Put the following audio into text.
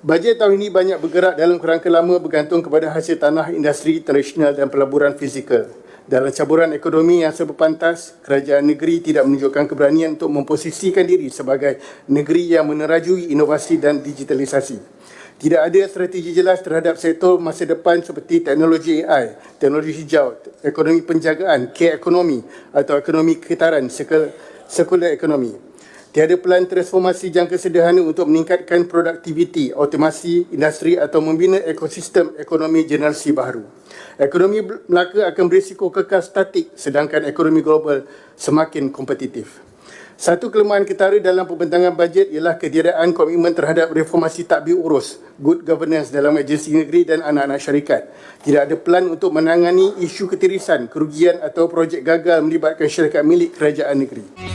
Bajet tahun ini banyak bergerak dalam kerangka lama bergantung kepada hasil tanah industri tradisional dan pelaburan fizikal. Dalam caburan ekonomi yang seberpantas, kerajaan negeri tidak menunjukkan keberanian untuk memposisikan diri sebagai negeri yang menerajui inovasi dan digitalisasi. Tidak ada strategi jelas terhadap sektor masa depan seperti teknologi AI, teknologi hijau, ekonomi penjagaan, K-ekonomi atau ekonomi kekitaran, sekular ekonomi. Tiada pelan transformasi jangka sederhana untuk meningkatkan produktiviti, otomasi industri atau membina ekosistem ekonomi generasi baru. Ekonomi Melaka akan berisiko kekal statik sedangkan ekonomi global semakin kompetitif. Satu kelemahan ketara dalam pembentangan bajet ialah ketiadaan komitmen terhadap reformasi takbir urus, good governance dalam agensi negeri dan anak-anak syarikat. Tidak ada pelan untuk menangani isu ketirisan, kerugian atau projek gagal melibatkan syarikat milik kerajaan negeri.